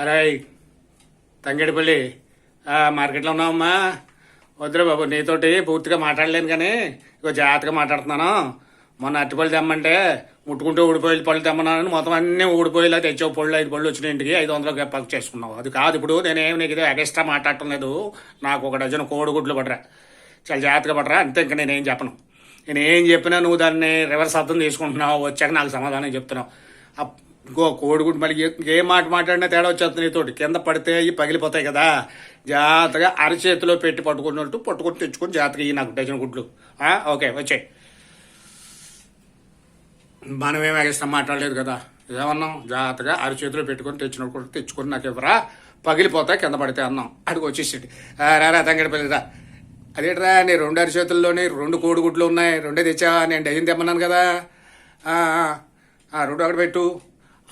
ARAI తంగేడిపల్లి. మార్కెట్లో ఉన్నావమ్మా. వద్దురా బాబు నీతోటి పూర్తిగా మాట్లాడలేను కానీ ఇగో జాగ్రత్తగా మాట్లాడుతున్నాను. మొన్న అరటిపళ్ళు తెమ్మంటే ముట్టుకుంటూ ఊడిపోయి పళ్ళు తెమ్మన్నానని మొత్తం అన్నీ ఊడిపోయేలా తెచ్చావు పళ్ళు ఐదు పళ్ళు వచ్చిన ఇంటికి. ఐదు వందలు పక్క చేసుకున్నావు. అది కాదు ఇప్పుడు నేనేం నీకు ఇదే ఎగస్ట్రా మాట్లాడటం లేదు. నాకు ఒక డజన్ కోడిగుడ్లు పడరా. చాలా జాగ్రత్తగా పడరా. అంతే ఇంకా నేనేం చెప్పను. నేను ఏం చెప్పినా నువ్వు దాన్ని రివర్స్ అర్థం తీసుకుంటున్నావు వచ్చాక నాకు సమాధానం చెప్తున్నావు. అప్- ఇంకో కోడిగుడ్డు మళ్ళీ ఏ- మాట మాట్లాడినా తేడా వచ్చేస్తుంది నీతోటి. కింద పడితే అవి పగిలిపోతాయి కదా. జాగ్రత్తగా అరచేతిలో పెట్టి పట్టుకున్నట్టు పట్టుకొని తెచ్చుకొని జాగ్రత్తగా ఇవి నాకు డజన్ గుడ్లు. ఓకే వచ్చాయి. మనమేం ఎగస్ట్రా మాట్లాడలేదు కదా. ఏమన్నాం? జాగ్రత్తగా అరచేతిలో పెట్టుకొని తెచ్చినట్టు తెచ్చుకొని నాకు ఇవ్వరా. పగిలిపోతాయి కింద పడితే అన్నాం. అడిగి వచ్చేసేటి రారా తంగడిపల్లిరా అదేట్రా నీ రెండు అరిచేతుల్లోని రెండు కోడిగుడ్లు ఉన్నాయి. రెండే తెచ్చావా? నేను డజన్ తెమ్మన్నాను కదా. రెండు అక్కడ పెట్టు.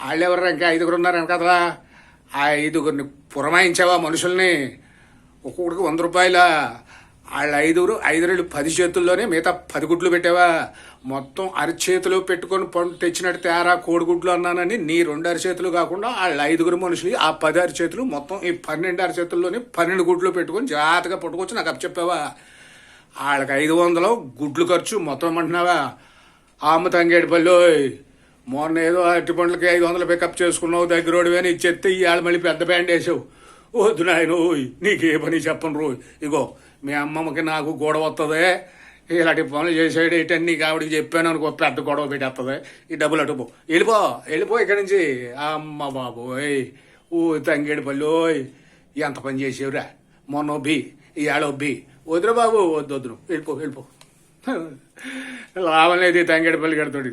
వాళ్ళెవరు ఇంకా ఐదుగురు ఉన్నారు కదా ఆ ఐదుగురిని పురమాయించావా మనుషుల్ని? ఒక్కొక్కడికి వంద రూపాయల? వాళ్ళ ఐదుగురు ఐదుగురు పది చేతుల్లోనే మిగతా పది గుడ్లు పెట్టావా? మొత్తం అరిచేతిలో పెట్టుకొని పండు తెచ్చినట్టు తేరా కోడిగుడ్లు అన్నానని నీ రెండు అరిచేతులు కాకుండా వాళ్ళ ఐదుగురు మనుషులు ఆ పది అరిచేతులు మొత్తం ఈ పన్నెండు అరిచేతుల్లోనే పన్నెండు గుడ్లు పెట్టుకొని జాగ్రత్తగా పట్టుకొచ్చి నాకు అప్పు చెప్పావా వాళ్ళకి ఐదు వందలు గుడ్లు ఖర్చు మొత్తం అంటున్నావా? ఆమె తంగేడిపల్లి మొన్న ఏదో అరటి పండ్లకి ఐదు వందలు పికప్ చేసుకున్నావు దగ్గరోడు అని ఇచ్చేస్తే ఇవాళ మళ్ళీ పెద్ద బ్యాండ్ వేసావు. వద్దు నాయన నీకే పని చెప్పను రోయ్. ఇగో మీ అమ్మమ్మకి నాకు గొడవ వస్తుంది ఇలాంటి పనులు చేసాడు ఏంటని నీకు ఆవిడకి చెప్పాను అనుకో పెద్ద గొడవ పెట్టేస్తుంది ఈ డబ్బులు అటుపో వెళ్ళిపో వెళ్ళిపో ఇక్కడి నుంచి. అమ్మ బాబోయ్ ఓ తంగేడిపల్లి ఓయ్ ఎంత పని చేసేవురా? మొన్న బి ఇవాళ బి వద్దురా బాబు వద్దు వద్దురు వెళ్ళిపో వెళ్ళిపో. లాభం లేదు ఈ తంగేడిపల్లి కడతాడు